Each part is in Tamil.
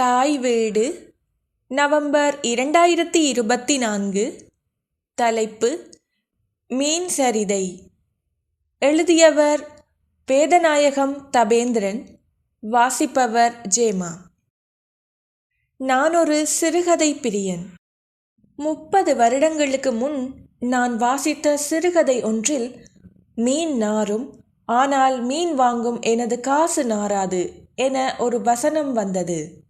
தாய் வீடு நவம்பர் இரண்டாயிரத்தி இருபத்தி நான்கு தலைப்பு மீன் சரிதை. எழுதியவர் வேதநாயகம் தபேந்திரன் வாசிப்பவர் ஜேமா. நான் ஒரு சிறுகதை பிரியன். முப்பது வருடங்களுக்கு முன் நான் வாசித்த சிறுகதை ஒன்றில் மீன் நாரும் ஆனால் மீன் வாங்கும் எனது காசு நாராது என ஒரு வசனம் வந்தது.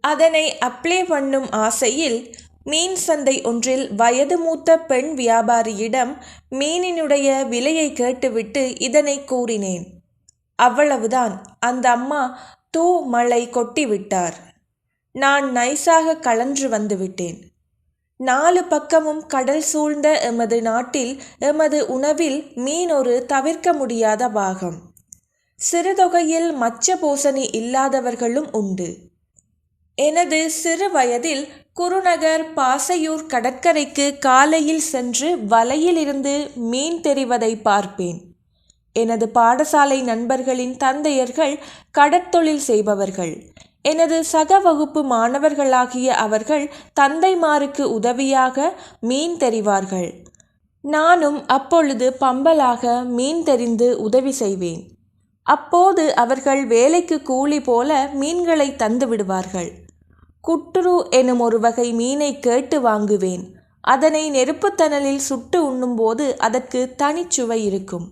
அதனை அப்ளை பண்ணும் ஆசையில் மீன் சந்தை ஒன்றில் வயது மூத்த பெண் வியாபாரியிடம் மீனினுடைய விலையை கேட்டுவிட்டு இதனை கூறினேன். அவ்வளவுதான். அந்த அம்மா தூ மழை கொட்டிவிட்டார். நான் நைஸாக கலன்று வந்துவிட்டேன். நாலு பக்கமும் கடல் சூழ்ந்த எமது நாட்டில் எமது உணவில் மீன் ஒரு தவிர்க்க முடியாத பாகம். சிறுதொகையில் மச்ச போசணி இல்லாதவர்களும் உண்டு. எனது சிறு வயதில் குருநகர் பாசையூர் கடற்கரைக்கு காலையில் சென்று வலையிலிருந்து மீன் தெரிவதை பார்ப்பேன். எனது பாடசாலை நண்பர்களின் தந்தையர்கள் கடற்தொழில் செய்பவர்கள். எனது சக வகுப்பு மாணவர்களாகிய அவர்கள் தந்தைமாருக்கு உதவியாக மீன் தெரிவார்கள். நானும் அப்பொழுது பம்பலாக மீன் தெரிந்து உதவி செய்வேன். அப்போது அவர்கள் வேலைக்கு கூலி போல மீன்களை தந்து விடுவார்கள். குட்டுரு எனும் ஒரு வகை மீனை கேட்டு வாங்குவேன். அதனை நெருப்புத்தணலில் சுட்டு உண்ணும்போது அதற்கு தனிச்சுவை இருக்கும்.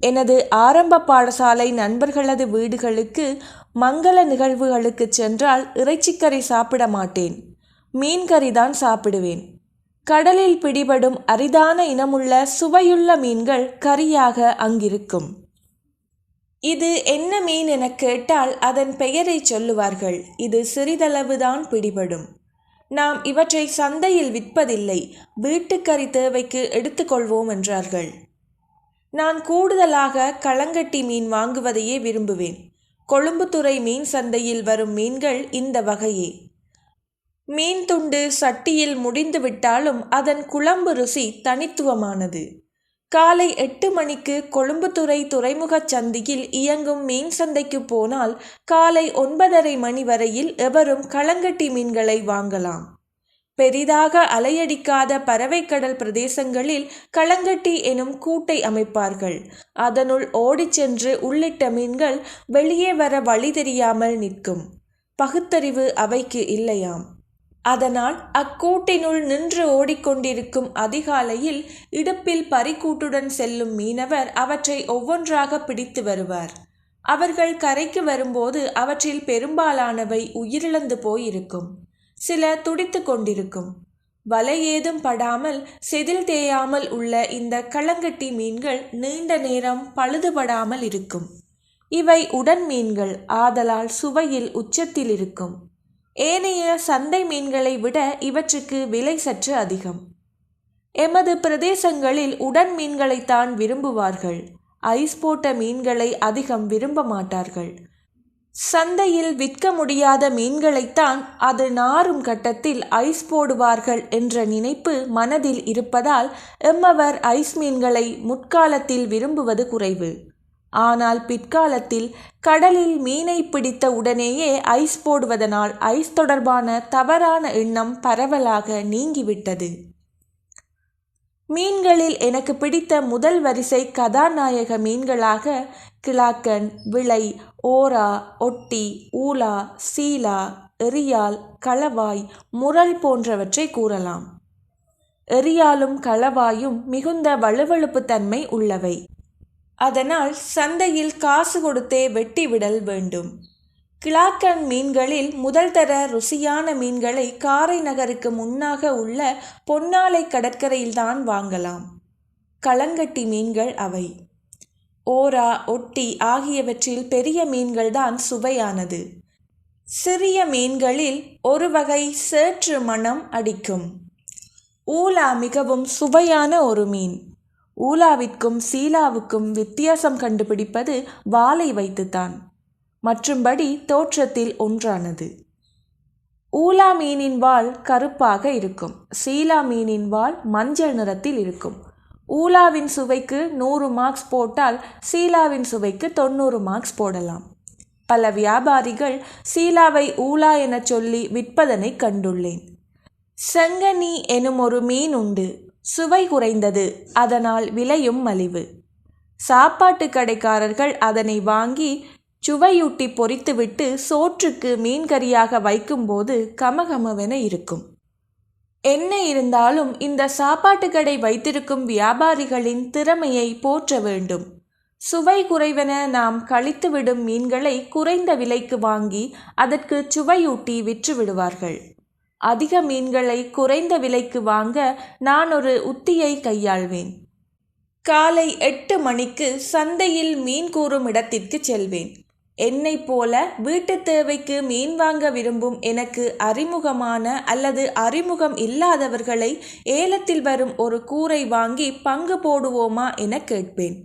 எனது ஆரம்ப பாடசாலை நண்பர்களது வீடுகளுக்கு மங்கள நிகழ்வுகளுக்கு சென்றால் இறைச்சிக்கறி சாப்பிட மாட்டேன். மீன்கறி தான் சாப்பிடுவேன். கடலில் பிடிபடும் அரிதான இனமுள்ள சுவையுள்ள மீன்கள் கறியாக அங்கிருக்கும். இது என்ன மீன் என கேட்டால் அதன் பெயரை சொல்லுவார்கள். இது சிறிதளவுதான் பிடிபடும். நாம் இவற்றை சந்தையில் விற்பதில்லை வீட்டுக்கறி தேவைக்கு எடுத்துக்கொள்வோம் என்றார்கள். நான் கூடுதலாக களங்கட்டி மீன் வாங்குவதையே விரும்புவேன். கொழும்புத்துறை மீன் சந்தையில் வரும் மீன்கள் இந்த வகையே. மீன் துண்டு சட்டியில் முடிந்துவிட்டாலும் அதன் குழம்பு ருசி தனித்துவமானது. காலை எட்டு மணிக்கு கொழும்புத்துறை துறைமுகச் சந்தியில் இயங்கும் மீன் சந்தைக்கு போனால் காலை ஒன்பதரை மணி வரையில் எவரும் களங்கட்டி மீன்களை வாங்கலாம். பெரிதாக அலையடிக்காத பறவைக்கடல் பிரதேசங்களில் களங்கட்டி எனும் கூட்டை அமைப்பார்கள். அதனுள் ஓடிச் சென்று உள்ளிட்ட மீன்கள் வெளியே வர வழி தெரியாமல் நிற்கும். பகுத்தறிவு அவைக்கு இல்லையாம். அதனால் அக்கூட்டினுள் நின்று ஓடிக்கொண்டிருக்கும் அதிகாலையில் இடுப்பில் பறிக்கூட்டுடன் செல்லும் மீனவர் அவற்றை ஒவ்வொன்றாக பிடித்து வருவார். அவர்கள் கரைக்கு வரும்போது அவற்றில் பெரும்பாலானவை உயிரிழந்து போயிருக்கும். சில துடித்து கொண்டிருக்கும். வலை ஏதும் படாமல் செதில் தேயாமல் உள்ள இந்த களங்கட்டி மீன்கள் நீண்ட நேரம் பழுதுபடாமல் இருக்கும். இவை உடன் மீன்கள் ஆதலால் சுவையில் உச்சத்தில் இருக்கும். ஏனைய சந்தை மீன்களை விட இவற்றுக்கு விலை சற்று அதிகம். எமது பிரதேசங்களில் உடன் மீன்களைத்தான் விரும்புவார்கள். ஐஸ் போட்ட மீன்களை அதிகம் விரும்ப மாட்டார்கள். சந்தையில் விற்க முடியாத மீன்களைத்தான் அது நாரும் கட்டத்தில் ஐஸ் போடுவார்கள் என்ற நினைப்பு மனதில் இருப்பதால் எம்மவர் ஐஸ் மீன்களை முற்காலத்தில் விரும்புவது குறைவு. ஆனால் பிற்காலத்தில் கடலில் மீனை பிடித்த உடனேயே ஐஸ் போடுவதனால் ஐஸ் தொடர்பான தவறான எண்ணம் பரவலாக நீங்கிவிட்டது. மீன்களில் எனக்கு பிடித்த முதல் வரிசை கதாநாயக மீன்களாக கிளாக்கன் விளை ஓரா ஒட்டி ஊலா சீலா எரியால் களவாய் முரல் போன்றவற்றை கூறலாம். எரியாலும் களவாயும் மிகுந்த வலுவழுப்பு தன்மை உள்ளவை. அதனால் சந்தையில் காசு கொடுத்தே வெட்டி விடல் வேண்டும். கிளாக்கன் மீன்களில் முதல் தர ருசியான மீன்களை காரை நகருக்கு முன்னாக உள்ள பொன்னாலை கடற்கரையில்தான் வாங்கலாம். களங்கட்டி மீன்கள் அவை. ஓரா ஒட்டி ஆகியவற்றில் பெரிய மீன்கள்தான் சுவையானது. சிறிய மீன்களில் ஒரு வகை சேற்று மணம் அடிக்கும். ஊலா மிகவும் சுவையான ஒரு மீன். ஊலாவிற்கும் சீலாவுக்கும் வித்தியாசம் கண்டுபிடிப்பது வாளை வைத்துத்தான். மற்றும்படி தோற்றத்தில் ஒன்றானது. ஊலா மீனின் வால் கருப்பாக இருக்கும். சீலா மீனின் வால் மஞ்சள் நிறத்தில் இருக்கும். ஊலாவின் சுவைக்கு நூறு மார்க்ஸ் போட்டால் சீலாவின் சுவைக்கு தொண்ணூறு மார்க்ஸ் போடலாம். பல வியாபாரிகள் சீலாவை ஊலா எனச் சொல்லி விற்பதனைக் கண்டுள்ளேன். செங்கனி எனும் ஒரு மீன் உண்டு. சுவை குறைந்தது. அதனால் விலையும் மலிவு. சாப்பாட்டு கடைக்காரர்கள் அதனை வாங்கி சுவையூட்டி பொறித்துவிட்டு சோற்றுக்கு மீன்கறியாக வைக்கும்போது கமகமவென இருக்கும். என்ன இருந்தாலும் இந்த சாப்பாட்டு கடை வைத்திருக்கும் வியாபாரிகளின் திறமையை போற்ற வேண்டும். சுவை குறைவென நாம் கழித்துவிடும் மீன்களை குறைந்த விலைக்கு வாங்கி அதற்கு சுவையூட்டி விற்று விடுவார்கள் அதிக மீன்களை குறைந்த விலைக்கு வாங்க நான் ஒரு உத்தியை கையாள்வேன். காலை எட்டு மணிக்கு சந்தையில் மீன் கூறும் இடத்திற்கு செல்வேன். என்னைப் போல வீட்டு தேவைக்கு மீன் வாங்க விரும்பும் எனக்கு அறிமுகமான அல்லது அறிமுகம் இல்லாதவர்களை ஏலத்தில் வரும் ஒரு கூரை வாங்கி பங்கு போடுவோமா என கேட்பேன்.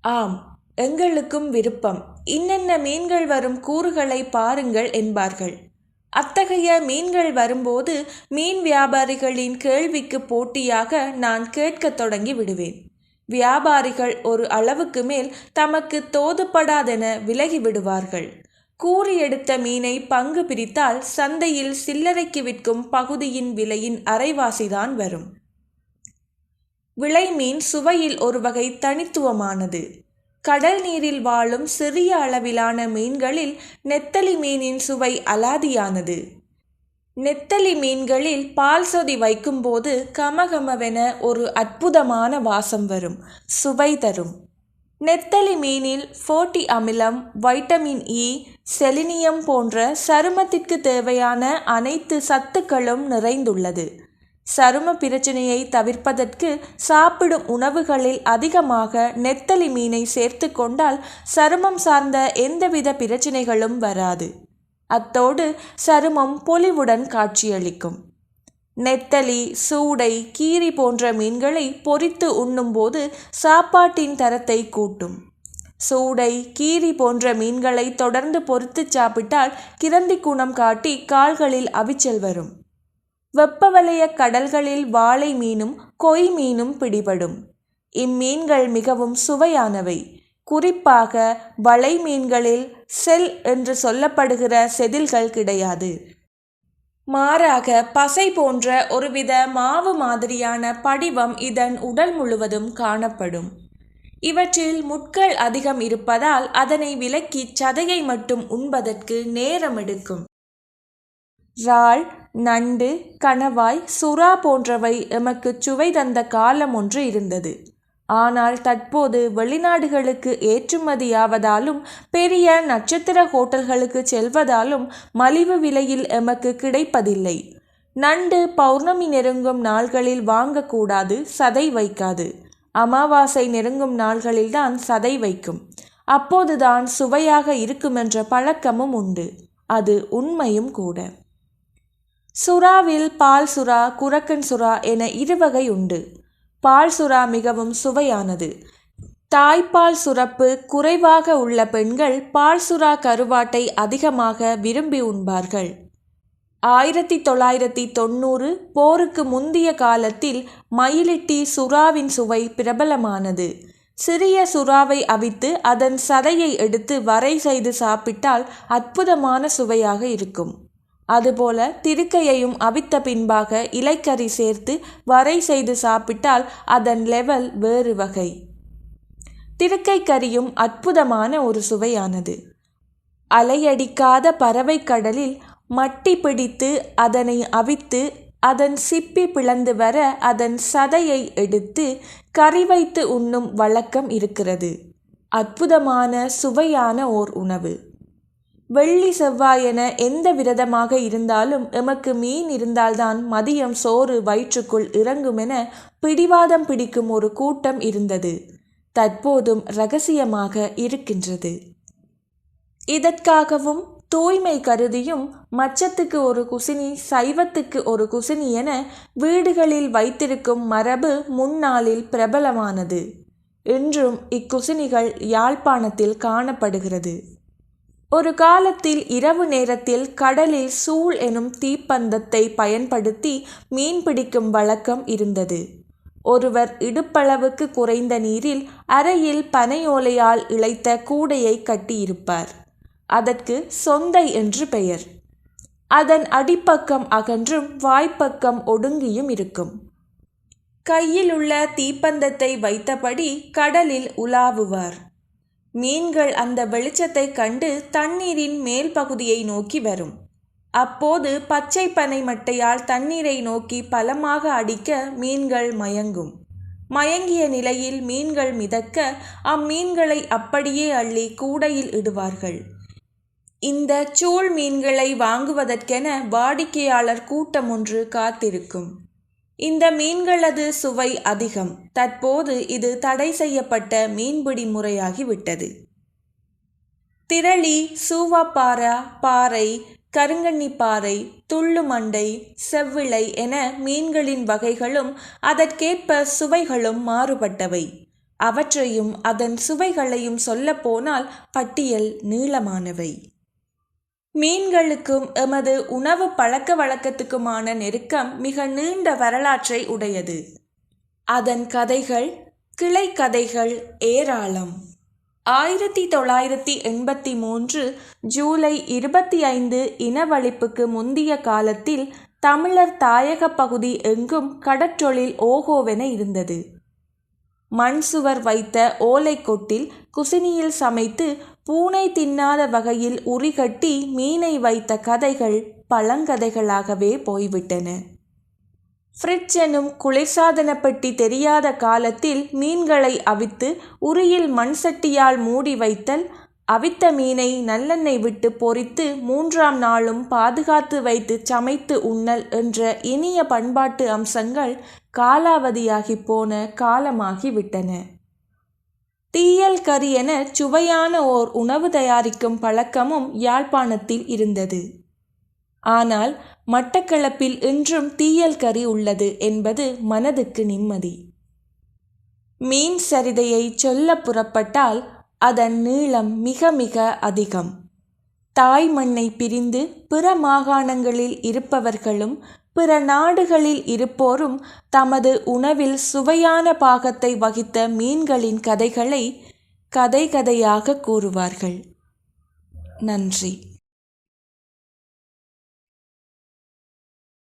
ஆம் எங்களுக்கும் விருப்பம். இன்னென்ன மீன்கள் வரும் கூறுகளை பாருங்கள் என்பார்கள். அத்தகைய மீன்கள் வரும்போது மீன் வியாபாரிகளின் கேள்விக்கு போட்டியாக நான் கேட்கத் தொடங்கி விடுவேன். வியாபாரிகள் ஒரு அளவுக்கு மேல் தமக்கு தோதுப்படாதென விலகி விடுவார்கள். கூறி எடுத்த மீனை பங்கு பிரித்தால் சந்தையில் சில்லறைக்கு விற்கும் பகுதியின் விலையின் அரைவாசிதான் வரும். விளை மீன் சுவையில் ஒரு வகை தனித்துவமானது. கடல் நீரில் வாழும் சிறிய அளவிலான மீன்களில் நெத்தலி மீனின் சுவை அலாதியானது. நெத்தலி மீன்களில் பால் சொதி வைக்கும்போது கமகமவென ஒரு அற்புதமான வாசம் வரும் சுவை தரும். நெத்தலி மீனில் ஃபோட்டி அமிலம் வைட்டமின் இ செலினியம் போன்ற சருமத்திற்கு தேவையான அனைத்து சத்துக்களும் நிறைந்துள்ளது. சரும பிரச்சனையை தவிர்ப்பதற்கு சாப்பிடும் உணவுகளில் அதிகமாக நெத்தலி மீனை சேர்த்து கொண்டால் சருமம் சார்ந்த எந்தவித பிரச்சனைகளும் வராது. அத்தோடு சருமம் பொலிவுடன் காட்சியளிக்கும். நெத்தலி சூடை கீரி போன்ற மீன்களை பொறித்து உண்ணும்போது சாப்பாட்டின் தரத்தை கூட்டும். சூடை கீரி போன்ற மீன்களை தொடர்ந்து பொறித்து சாப்பிட்டால் கிரந்தி குணம் காட்டி கால்களில் அவிச்சல் வரும். வெப்பவலய கடல்களில் வாளை மீனும் கொய் மீனும் பிடிபடும். இம்மீன்கள் மிகவும் சுவையானவை. குறிப்பாக வளை மீன்களில் செல் என்று சொல்லப்படுகிற செதில்கள் கிடையாது. மாறாக பசை போன்ற ஒருவித மாவு மாதிரியான படிவம் இதன் உடல் முழுவதும் காணப்படும். இவற்றில் முட்கள் அதிகம் இருப்பதால் அதனை விலக்கி சதையை மட்டும் உண்பதற்கு நேரம் எடுக்கும் இறால் நண்டு கணவாய் சுறா போன்றவை எமக்கு சுவை தந்த காலம் ஒன்று இருந்தது. ஆனால் தற்போது வெளிநாடுகளுக்கு ஏற்றுமதியாவதாலும் பெரிய நட்சத்திர ஹோட்டல்களுக்கு செல்வதாலும் மலிவு விலையில் எமக்கு கிடைப்பதில்லை. நண்டு பௌர்ணமி நெருங்கும் நாள்களில் வாங்கக்கூடாது சதை வைக்காது. அமாவாசை நெருங்கும் நாள்களில்தான் சதை வைக்கும். அப்போதுதான் சுவையாக இருக்குமென்ற பழக்கமும் உண்டு. அது உண்மையும் கூட. சுறாவில் பால் சுறா குரக்கன் சுறா என இருவகை உண்டு. பால் சுறா மிகவும் சுவையானது. தாய்ப்பால் சுரப்பு குறைவாக உள்ள பெண்கள் பால் சுறா கருவாட்டை அதிகமாக விரும்பி உண்பார்கள். ஆயிரத்தி தொள்ளாயிரத்தி தொண்ணூறு போருக்கு முந்தைய காலத்தில் மயிலிட்டி சுறாவின் சுவை பிரபலமானது. சிறிய சுறாவை அவித்து அதன் சதையை எடுத்து வரை செய்து சாப்பிட்டால் அற்புதமான சுவையாக இருக்கும். அதுபோல திருக்கையையும் அவித்த பின்பாக இலைக்கறி சேர்த்து வரை செய்து சாப்பிட்டால் அதன் லெவல் வேறு வகை. திருக்கை கறியும் அற்புதமான ஒரு சுவையானது. அலையடிக்காத பறவை கடலில் மட்டி பிடித்து அதனை அவித்து அதன் சிப்பி பிளந்து வர அதன் சதையை எடுத்து கறி வைத்து உண்ணும் வழக்கம் இருக்கிறது. அற்புதமான சுவையான ஓர் உணவு. வெள்ளி செவ்வாயென எந்த விரதமாக இருந்தாலும் எமக்கு மீன் இருந்தால்தான் மதியம் சோறு வயிற்றுக்குள் இறங்குமென பிடிவாதம் பிடிக்கும் ஒரு கூட்டம் இருந்தது. தற்போதும் ரகசியமாக இருக்கின்றது. இதற்காகவும் தூய்மை கருதியும் மச்சத்துக்கு ஒரு குசினி சைவத்துக்கு ஒரு குசினி என வீடுகளில் வைத்திருக்கும் மரபு முன்னாளில் பிரபலமானது. இன்றும் இக்குசினிகள் யாழ்ப்பாணத்தில் காணப்படுகிறது. ஒரு காலத்தில் இரவு நேரத்தில் கடலில் சூள் எனும் தீப்பந்தத்தை பயன்படுத்தி மீன் பிடிக்கும் வழக்கம் இருந்தது. ஒருவர் இடுப்பளவுக்கு குறைந்த நீரில் அறையில் பனையோலையால் இழைத்த கூடையை கட்டியிருப்பார். அதற்கு சொந்தை என்று பெயர். அதன் அடிப்பக்கம் அகன்றும் வாய்ப்பக்கம் ஒடுங்கியும் இருக்கும். கையில் உள்ள தீப்பந்தத்தை வைத்தபடி கடலில் உலாவுவார். மீன்கள் அந்த வெளிச்சத்தை கண்டு தண்ணீரின் மேல் பகுதியை நோக்கி வரும். அப்போது பச்சை பனை மட்டையால் தண்ணீரை நோக்கி பலமாக அடிக்க மீன்கள் மயங்கும். மயங்கிய நிலையில் மீன்கள் மிதக்க அம்மீன்களை அப்படியே அள்ளி கூடையில் இடுவார்கள். இந்த சூழ் மீன்களை வாங்குவதற்கென வாடிக்கையாளர் கூட்டம் ஒன்று காத்திருக்கும். இந்த மீன்களது சுவை அதிகம். தற்போது இது தடை செய்யப்பட்ட மீன்பிடி முறையாகிவிட்டது. திரளி சூவாப்பாரா பாறை கருங்கண்ணிப்பாறை துள்ளு துள்ளுமண்டை செவ்விளை என மீன்களின் வகைகளும் அதற்கேற்ப சுவைகளும் மாறுபட்டவை. அவற்றையும் அதன் சுவைகளையும் சொல்லப்போனால் பட்டியல் நீளமானவை. மீன்களுக்கும் எமது உணவு பழக்க வழக்கத்துக்குமான நெருக்கம் மிக நீண்ட வரலாற்றை உடையது. அதன் கதைகள் கிளை கதைகள் ஏராளம். ஆயிரத்தி தொள்ளாயிரத்தி எண்பத்தி மூன்று ஜூலை இருபத்தி ஐந்து இனவழிப்புக்கு முந்திய காலத்தில் தமிழர் தாயக பகுதி எங்கும் கடற்றொழில் ஓகோவென இருந்தது. மண் சுவர் வைத்த ஓலைக்கொட்டில் குசினியில் சமைத்து பூனை தின்னாத வகையில் உரிகட்டி மீனை வைத்த கதைகள் பழங்கதைகளாகவே போய்விட்டன. ஃப்ரிட்ஜ் எனும் குளிர்சாதன பெட்டி தெரியாத காலத்தில் மீன்களை அவித்து உரியில் மண் சட்டியால் மூடி வைத்தல் அவித்த மீனை நல்லெண்ணெய் விட்டு பொரித்து மூன்றாம் நாளும் பாதுகாத்து வைத்து சமைத்து உண்ணல் என்ற இனிய பண்பாட்டு அம்சங்கள் காலாவதியாகி போன காலமாகிவிட்டன. தீயல் கறி என சுவையான ஓர் உணவு தயாரிக்கும் பழக்கமும் யாழ்ப்பாணத்தில் இருந்தது. ஆனால் மட்டக்களப்பில் இன்றும் தீயல் கறி உள்ளது என்பது மனதுக்கு நிம்மதி. மீன் சரிதையை சொல்ல புறப்பட்டால் அதன் நீளம் மிக மிக அதிகம். தாய் மண்ணை பிரிந்து பிற மாகாணங்களில் இருப்பவர்களும் பிற நாடுகளில் இருப்போரும் தமது உணவில் சுவையான பாகத்தை வகித்த மீன்களின் கதைகளை கதை கதையாக கூறுவார்கள். நன்றி.